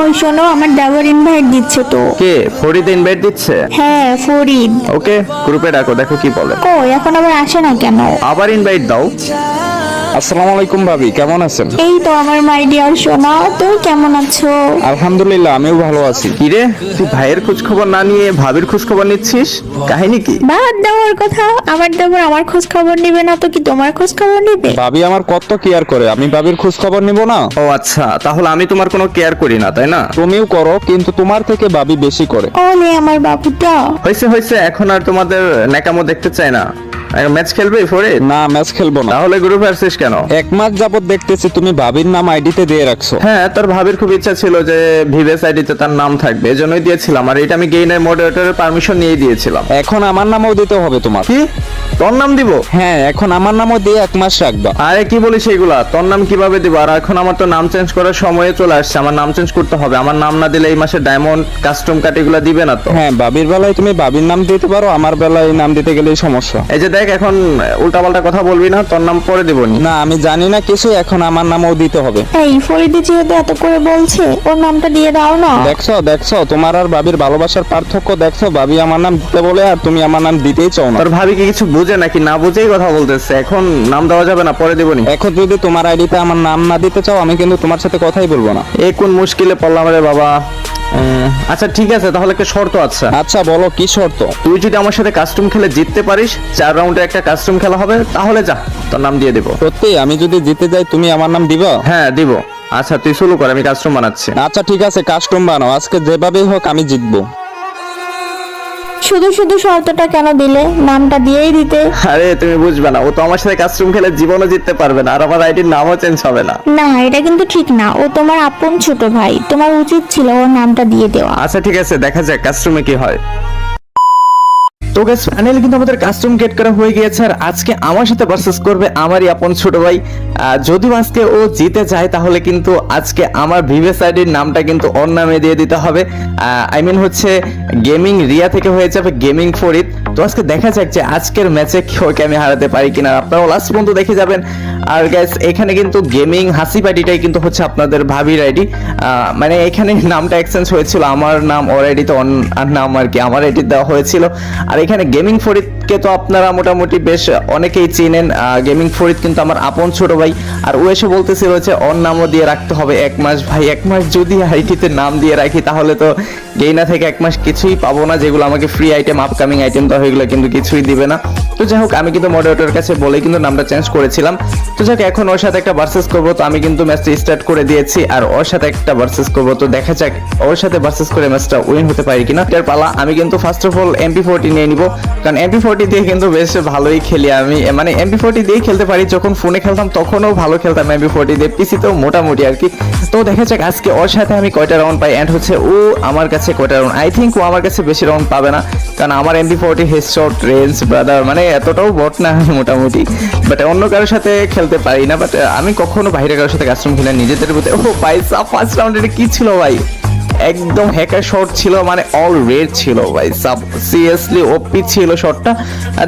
ওই শোনো আমার দেওয়ার ইনভাইট দিচ্ছে তো। কে? ফরিদ ইনভাইট দিচ্ছে? হ্যাঁ ফরিদ। ওকে গ্রুপে ডাকো দেখো কি বলে। কই এখন আবার আসে না কেন? আবার ইনভাইট দাও। আসসালামু আলাইকুম ভাবি কেমন আছেন? এই তো আমার মাই ডিয়ার সোনা তুই কেমন আছো? আলহামদুলিল্লাহ আমিও ভালো আছি। কিরে তুই ভাইয়ের খোঁজ খবর না নিয়ে ভাবির খোঁজ খবর নিচ্ছিস? কাহিনী কি? বাদ দেওয়ার কথা আমার দেবর আমার খোঁজ খবর নিবে না তো কি তোমার খোঁজ খবর নিবে? ভাবি আমার কত কেয়ার করে আমি ভাবির খোঁজ খবর নিব না? ও আচ্ছা তাহলে আমি তোমার কোনো কেয়ার করি না তাই না? তুমিও করো কিন্তু তোমার থেকে ভাবি বেশি করে। ওলে আমার বাবুটা। হয়েছে হয়েছে এখন আর তোমাদের ন্যাকামো দেখতে চাই না। ম্যাচ খেলবে ফরিদ না ম্যাচ খেলব না। তাহলে গ্রুপে আসছিস কেন? এক মাস যাবত দেখতেছি তুমি ভাবির নাম আইডিতে দিয়ে রাখছো। হ্যাঁ তোর ভাবির খুব ইচ্ছা ছিল যে ভিভেস আইডিতে তার নাম থাকবে এজন্যই দিয়েছিলাম। আর এটা আমি গেইনের মডারেটরের পারমিশন নিয়ে দিয়েছিলাম। এখন আমার নামও দিতে হবে তোমার। কি? তোর নাম দিব? হ্যাঁ এখন আমার নামও দিয়ে এক মাস রাখবা। আরে কি বলিস এগুলা? তোর নাম কীভাবে দিব? আর এখন আমার তো নাম চেঞ্জ করার সময় চলে আসছে আমার নাম চেঞ্জ করতে হবে। আমার নাম না দিলে এই মাসে ডায়মন্ড কাস্টম কাট এগুলা দিবে না তো। হ্যাঁ ভাবির বেলায় তুমি ভাবির নাম দিতে পারো আমার বেলায় নাম দিতে গেলেই সমস্যা। এই যে দেখ এখন উল্টাপাল্টা কথা বলবি না তোর নাম পরে দিবনি না। আমি জানি না কিছু এখন আমার নামও দিতে হবে। এই ফরিদি যেহেতু এত করে বলছে ওর নামটা দিয়ে দাও না। দেখছ দেখছ তোমার আর ভাবির ভালোবাসার পার্থক্য দেখছ ভাবি আমার নাম দিতে বলে আর তুমি আমার নাম দিতেই চাও না। তোর ভাবি কি কিছু বুঝে নাকি না বুঝেই কথা বলতেছে এখন নাম দেওয়া যাবে না পরে দিবনি এখন যদি তোমার আইডিতে আমার নাম না দিতে চাও আমি কিন্তু তোমার সাথে কথাই বলব না। এই কোন মুশকিলে পড়লাম রে বাবা। আচ্ছা ঠিক আছে তাহলে একটা শর্ত আছে। আচ্ছা বলো কি শর্ত? তুই যদি আমার সাথে কাস্টম খেলে জিততে পারিস চার রাউন্ডে একটা কাস্টম খেলা হবে তাহলে যা তোর নাম দিয়ে দেবো। সত্যি? আমি যদি জিতে যাই তুমি আমার নাম দিবা? হ্যাঁ দিব। আচ্ছা তুই শুরু কর আমি কাস্টম বানাচ্ছি। আচ্ছা ঠিক আছে কাস্টম বানাও। আজকে যেভাবেই হোক আমি জিতবো। শুধু শুধু শর্তটা কেন দিলে? নামটা দিয়েই দিতে। আরে তুমি বুঝবে না। ও তো আমার সাথে কাস্টম খেলে জীবনও জিততে পারবে না আর আমার আইডির নামও চেঞ্জ হবে না। না এটা কিন্তু ঠিক না। ও তোমার আপন ছোট ভাই। তোমার উচিত ছিল ওর নামটা দিয়ে দেওয়া। আচ্ছা ঠিক আছে দেখা যাক কাস্টমে কি হয়। তো গাইস ফাইনালি কিন্তু আমাদের কাস্টম গেট করা হয়ে গিয়েছে আর আজকে আমার সাথে ভার্সেস করবে আমারই আপন ছোট ভাই। যদিও আজকে ও জিতে যায়, তাহলে কিন্তু আজকে আমার ভিভেস আইডির নামটা কিন্তু অন্য নামে দিয়ে দিতে হবে। আই মিন হচ্ছে গেমিং রিয়া থেকে হয়ে যাবে গেমিং ফরিদ। তো আজকে দেখা যাক যে আজকের ম্যাচে ওকে আমি হারাতে পারি কিনা। আপনারাও লাস্ট পর্যন্ত দেখে যাবেন। আর গ্যাস এখানে কিন্তু গেমিং হাসি পার্টিটাই কিন্তু হচ্ছে আপনাদের ভাবির আইডি মানে এখানে নামটা এক্সচেঞ্জ হয়েছিল। আমার নাম ওর আইডিতে নাম আর কি, আমার আইডি দেওয়া হয়েছিল। আর এখানে গেমিং ফরিদকে তো আপনারা মোটামুটি বেশ অনেকেই চিনেন গেমিং ফরিদ কিন্তু আমার আপন ছোট ভাই। আর ও এসে বলতেছিল হচ্ছে ওর নামও দিয়ে রাখতে হবে এক মাস। ভাই, এক মাস যদি আইডিতে নাম দিয়ে রাখি, তাহলে তো গেইনা থেকে এক মাস কিছুই পাবো না। যেগুলো আমাকে ফ্রি আইটেম আপকামিং আইটেম দেওয়া হয়েগুলো কিন্তু কিছুই দিবে না। তো যাই হোক, আমি কিন্তু মডারেটরের কাছে বলে কিন্তু নামটা চেঞ্জ করেছিলাম। তো যাক, এখন ওর সাথে একটা ভার্সেস করব। তো আমি কিন্তু ম্যাচটা স্টার্ট করে দিয়েছি, আর ওর সাথে একটা ভার্সেস করব। তো দেখা যাক, ওর সাথে ভার্সেস করে ম্যাচটা উইন হতে পারি কিনা। এটার পালা আমি কিন্তু first of all MP forty নিয়ে নিব। কারণ এমপি ফোরটি দিয়ে কিন্তু বেশ ভালোই খেলি আমি। মানে এমপি ফোরটি দিয়েই খেলতে পারি, যখন ফোনে খেলতাম তখনও ভালো খেলতাম এমপি ফোরটি দিয়ে পিসিতেও মোটামুটি আর কি। তো দেখা যাক, আজকে ওর সাথে আমি কয়টা রাউন্ড পাই অ্যান্ড হচ্ছে ও আমার কাছে কয়টা রাউন্ড আই থিঙ্ক ও আমার কাছে বেশি রাউন্ড পাবে না, কারণ আমার MP forty head shot range brother মানে এতটাও বট না মোটামুটি। বাট অন্য কারোর সাথে খেলতে পারি না বাট আমি কখনো বাইরে কারোর সাথে কাস্টম খেলে নিজেদের প্রতি ও পয়সা ফার্স্ট রাউন্ডে কি ছিল ভাই? একদম হ্যাকার শট ছিল মানে অল রেড ছিল ভাই। সাব সিরিয়াসলি ওপি ছিল শটটা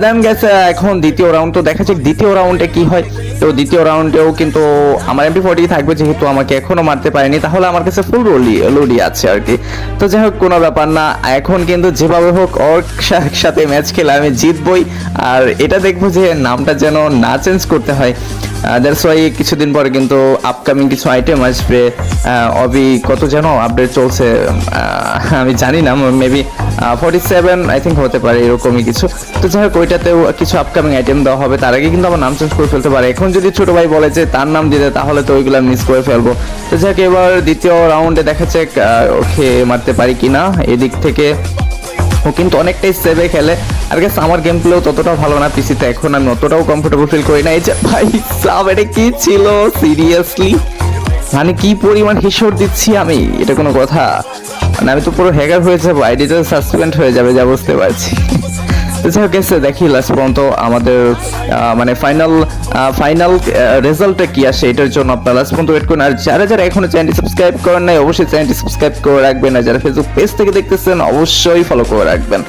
দেন গেছে এখন দ্বিতীয় রাউন্ড তো দেখা যাক দ্বিতীয় রাউন্ডে কি হয়। তো দ্বিতীয় রাউন্ডেও কিন্তু আমার এমপি ফোর্টি থাকবে যেহেতু আমাকে এখনও মারতে পারেনি, তাহলে আমার কাছে ফুল রোলি লোডি আছে আর কি। তো যাই হোক, কোনো ব্যাপার না। এখন কিন্তু যেভাবে হোক ওর সাথে ম্যাচ খেলে আমি জিতবই। আর এটা দেখব যে নামটা যেন না চেঞ্জ করতে হয়। দ্যাটস ওয়াই কিছুদিন পরে কিন্তু আপকামিং কিছু আইটেম আসবে। অবি কত যেন আপডেট চলছে আমি জানি না maybe forty seven I think হতে পারে, এরকমই কিছু। তো যাই হোক, ওইটাতেও কিছু আপকামিং আইটেম দেওয়া হবে। তার আগে কিন্তু আমার নাম চেঞ্জ করে ফেলতে পারে। এখন যদি ছোট ভাই বলে যে তার নাম দিতে তাহলে তো ওইগুলো মিস করে ফেলব। তো যাই হোক, এবার দ্বিতীয় রাউন্ডে দেখা যাক ওকে মারতে পারি কিনা। এদিক থেকে ও কিন্তু অনেকটাই সেভে খেলে। আর গেছে আমার গেম প্লেও ততটা ভালো না পিসিতে এখন আমি অতটাও কমফোর্টেবল ফিল করি না। এই যে ভাই সাব এটা কি ছিল? সিরিয়াসলি মানে কি পরিমাণ হিসর দিচ্ছি আমি? এটা কোনো কথা। মানে আমি তো পুরো হ্যাকার হয়ে যাব আইডিটা সাসপেন্ড হয়ে যাবে যা বুঝতে পারছি। হোক এসে দেখি লাস্ট পর্যন্ত আমাদের মানে ফাইনাল ফাইনাল রেজাল্টটা কি আসে এটার জন্য আপনারা লাস্ট পর্যন্ত ওয়েট করুন। আর যারা যারা এখনও চ্যানেলটি সাবস্ক্রাইব করেন নাই অবশ্যই চ্যানেলটি সাবস্ক্রাইব করে রাখবেন। আর যারা ফেসবুক পেজ থেকে দেখতেছেন অবশ্যই ফলো করে রাখবেন।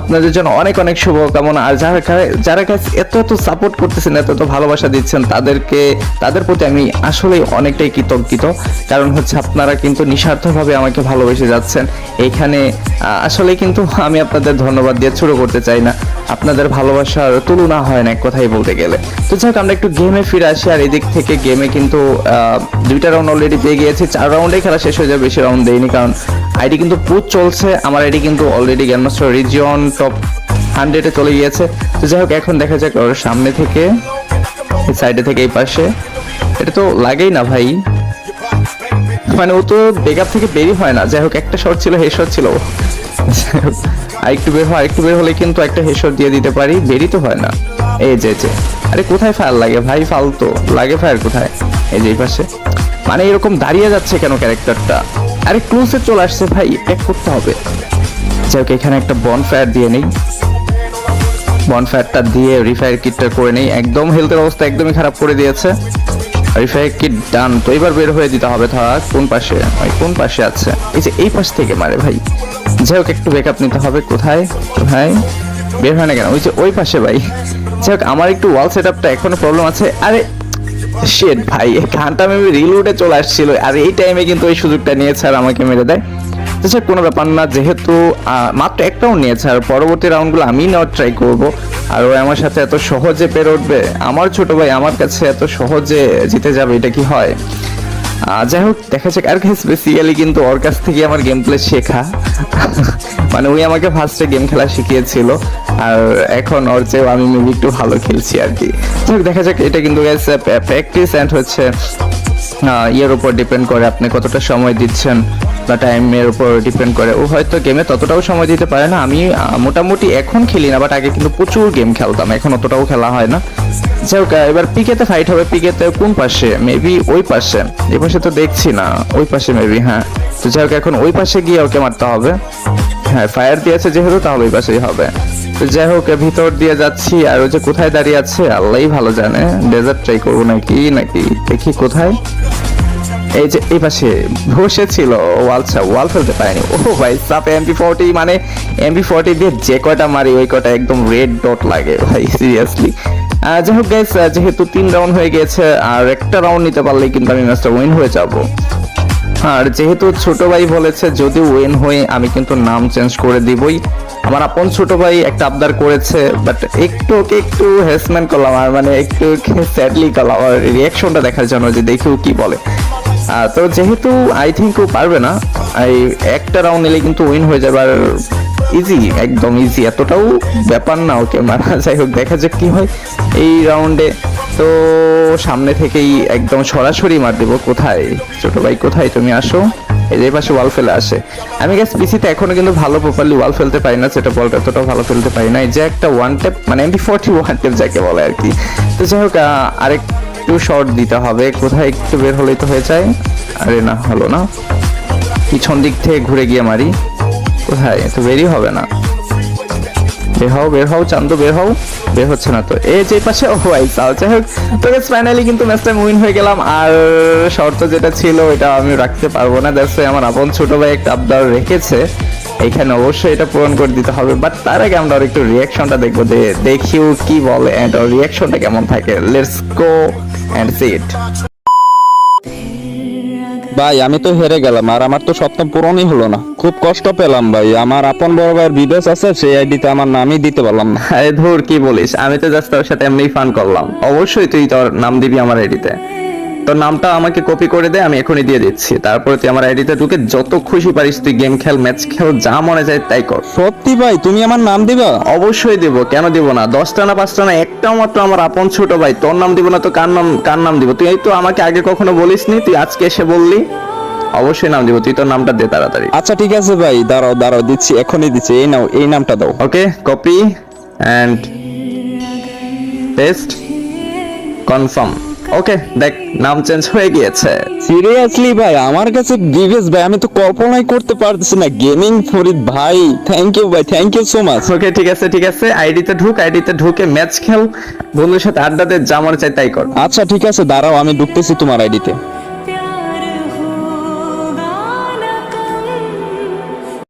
আপনাদের জন্য অনেক অনেক শুভকামনা। আর যারা যারা কাছে এত এত সাপোর্ট করতেছেন এত এত ভালোবাসা দিচ্ছেন তাদেরকে তাদের প্রতি আমি আসলে অনেকটাই কৃতজ্ঞিত। কারণ হচ্ছে আপনারা কিন্তু নিঃস্বার্থভাবে আমাকে ভালোবেসে যাচ্ছেন। এইখানে আহ, আসলে কিন্তু আমি আপনাদের ধন্যবাদ দিয়ে শুরু করতে চাই না। আপনাদের ভালোবাসার তুলনা হয় না এক কথাই বলতে গেলে। তো যাক আমরা একটু গেমে ফিরে আসি, আর এদিক থেকে গেমে কিন্তু দুইটা রাউন্ড অলরেডি পেয়ে গিয়েছি। চার রাউন্ডে খেলা শেষ হয়ে যাবে, বেশি রাউন্ড দেয়নি কারণ আইডি কিন্তু পুজ চলছে। আমার আইডি কিন্তু অলরেডি গ্যানমাস্টার রিজিয়ন টপ হান্ড্রেডে চলে গিয়েছে। তো যাই হোক, এখন দেখা যাক ওর সামনে থেকে সাইডে থেকে এই পাশে। এটা তো লাগেই না ভাই। মানে ও তো বেকআপ থেকে বেরি হয় না। যাই হোক, একটা শট ছিল, হে শট ছিল। যাই আরেকটু বের হয় আরেকটু বের হলে কিন্তু একটা হেডশট দিয়ে দিতে পারি বেরি তো হয় না। এই যে যে। আরে কোথায় ফায়ার লাগে ভাই? ফালতো। লাগে ফায়ার কোথায়? এই যে পাশে। মানে এরকম দাঁড়িয়ে যাচ্ছে কেন ক্যারেক্টারটা? আরে ক্লোজে চলে আসছে ভাই প্যাক করতে হবে। যাই হোক, এখানে একটা বন ফায়ার দিয়ে নেই। বনফায়ারটা দিয়ে রিফায়ার কিটটা করে নেই। একদম হেলথের অবস্থা একদমই খারাপ করে দিয়েছে। রিফায়ার কিট ডান তো এবার বের হয়ে দিতে হবে ধরা কোন পাশে? কোন পাশে আছে? এই যে, এই পাশ থেকে মারে ভাই। যাই হোক একটু ব্যাকআপ নিতে হবে। কোথায়? কোথায়? বের হয় না কেন? ওই যে, ওই পাশে ভাই। যাই হোক আমার একটু ওয়াল সেট আপটা এখনও প্রবলেম আছে। আরে শেট ভাই গানটা আমি রিলোডে চলে আসছিল। আর এই টাইমে কিন্তু ওই সুযোগটা নিয়েছে আর আমাকে মেরে দেয়। সে কোনো ব্যাপার না, যেহেতু মাত্র এক রাউন্ড নিয়েছে, আর পরবর্তী রাউন্ডগুলো আমি নেওয়ার ট্রাই করব। আর ও আমার সাথে এত সহজে পেরে উঠবে আমার ছোট ভাই আমার কাছে এত সহজে জিতে যাবে, এটা কি হয়? যাই হোক, দেখা যাক আর স্পেসিয়ালি কিন্তু ওর কাছ থেকে আমার গেম প্লে শেখা। মানে ওই আমাকে ফার্স্টে গেম খেলা শিখিয়েছিল, আর এখন ওর চেয়েও আমি মেবি একটু ভালো খেলছি আর কি। দেখা যাক, এটা কিন্তু প্র্যাকটিস অ্যান্ড হচ্ছে ইয়ের উপর ডিপেন্ড করে আপনি কতটা সময় দিচ্ছেন বা টাইমের উপর ডিপেন্ড করে। ও হয়তো গেমে ততটাও সময় দিতে পারে না, আমি মোটামুটি এখন খেলি না বাট আগে কিন্তু প্রচুর গেম খেলতাম, এখন অতটাও খেলা হয় না। যাই হোক এবার পিকেতে ফাইট হবে, পিকেতে কোন পাশে? মেবি ওই পাশে। এই পাশে তো দেখছি না, ওই পাশে মেবি হ্যাঁ। তো যাই হোক, এখন ওই পাশে গিয়ে ওকে মারতে হবে। হ্যাঁ ফায়ার দিয়েছে যেহেতু, তাহলে ওই পাশেই হবে। তো যাই হোক ভিতর দিয়ে যাচ্ছি, আর ওই যে কোথায় দাঁড়িয়ে আছে, আল্লাহই ভালো জানে। ডেজার্ট ট্রাই করব নাকি নাকি? দেখি কোথায়। এই যে, এই পাশে বসে ছিল ওয়াল ওয়াল ফেলতে পারেনি। ও ভাই, সাপ এমপি ফোরটি মানে এমপি ফোরটি দিয়ে যে কয়টা মারি, ওই কয়টা একদম রেড ডট লাগে, ভাই সিরিয়াসলি যাই হোক গাইস যেহেতু তিন রাউন্ড হয়ে গেছে, আর একটা রাউন্ড নিতে পারলেই কিন্তু আমি ম্যাচটা উইন হয়ে যাব। আর যেহেতু ছোট ভাই বলেছে, যদি উইন হয়ে আমি কিন্তু নাম চেঞ্জ করে দিবই। আমার আপন ছোট ভাই একটা আবদার করেছে বাট একটু ওকে একটু হেসমেন্ট করলাম, আর মানে একটু স্যাডলি করলাম, আর রিয়াকশনটা দেখার জন্য যে দেখি ও কি বলে। তো যেহেতু আই থিঙ্ক ও পারবে না এই একটা রাউন্ড নিলে কিন্তু উইন হয়ে যাবে আর ইজি একদম ইজি এতটাও ব্যাপার না ওকে মারা যাই হোক দেখা যাক কি হয় এই রাউন্ডে তো সামনে থেকেই একদম সরাসরি মার দেবো কোথায়? ছোট ভাই কোথায় তুমি আসো? এই যে পাশে ওয়াল ফেলে আসে। আমি গেস পিসিতে এখনও কিন্তু ভালো প্রপারলি ওয়াল ফেলতে পারি না সেটা বলটা এতটাও ভালো ফেলতে পারি না। এই যে একটা ওয়ান টেপ মানে এমপি ফোরটি ওয়ান টেপ যাকে বলে আর কি। তো যাই হোক আহ, আরেকটু শর্ট দিতে হবে। কোথায় একটু বের হলেই তো হয়ে যায়। আরে না হলো না। পিছন দিক থেকে ঘুরে গিয়ে মারি। কোথায়? তো বেরই হবে না। বের হও বের হও, চান্দু, বের হও। বের হচ্ছে না তো। এই যে পাশে, ও ভাই তাও যাই হোক, তো ফাইনালি কিন্তু ম্যাচটা উইন হয়ে গেলাম। আর শর্ত যেটা ছিল এটা আমি রাখতে পারব না। দ্যাটস আমার আপন ছোট ভাই একটা আবদার রেখেছে। এখানে অবশ্যই এটা পূরণ করে দিতে হবে। বাট তার আগে আমরা একটু রিয়াকশনটা দেখব। দেখিও কি বলে। ওর রিয়াকশনটা কেমন থাকে? লেটস গো এন্ড ফিট ভাই আমি তো হেরে গেলাম আর আমার তো সপ্তম পূরণই হলো না। খুব কষ্ট পেলাম ভাই আমার আপন বড় ভাইয়ের বিদেশ আছে সেই আইডিতে আমার নামই দিতে পারলাম না। ধর কি বলিস? আমি তো জাস্ট তোর সাথে এমনি ফান করলাম। অবশ্যই তুই তোর নাম দিবি আমার আইডিতে। তোর নামটা আমাকে কপি করে দে আমি এখনই দিয়ে দিচ্ছি। তারপরে তুই আমার আইডিতে ঢুকে যত খুশি পারিস তুই গেম খেল ম্যাচ খেল যা মনে যায় তাই কর। সত্যি ভাই তুমি আমার নাম দিবা? অবশ্যই দিব কেন দিব না? দশটা না পাঁচটা না একটাও মাত্র আমার আপন ছোট ভাই তোর নাম দিব না তো কার নাম কার নাম দিব? তুই এই তো আমাকে আগে কখনো বলিসনি তুই আজকে এসে বললি। অবশ্যই নাম দিব তুই তোর নামটা দে তাড়াতাড়ি। আচ্ছা ঠিক আছে ভাই দাঁড়াও দাঁড়াও দিচ্ছি এখনই দিচ্ছি এই নাও এই নামটা দাও। Okay copy and paste confirm okay দেখ নাম চেঞ্জ হয়ে গিয়েছে। সিরিয়াসলি ভাই আমার কাছে বিবেস ভাই আমি তো কল্পনাই করতে পারতেছি না। গেমিং ফরিদ ভাই থ্যাংক ইউ ভাই thank you so much okay ঠিক আছে ঠিক আছে আইডিতে ঢুক আইডিতে ঢুকে ম্যাচ খেল। বন্ধুর সাথে আড্ডা দে যা মনে চাই তাই কর। আচ্ছা ঠিক আছে দাঁড়াও আমি ঢুকতেছি তোমার আইডিতে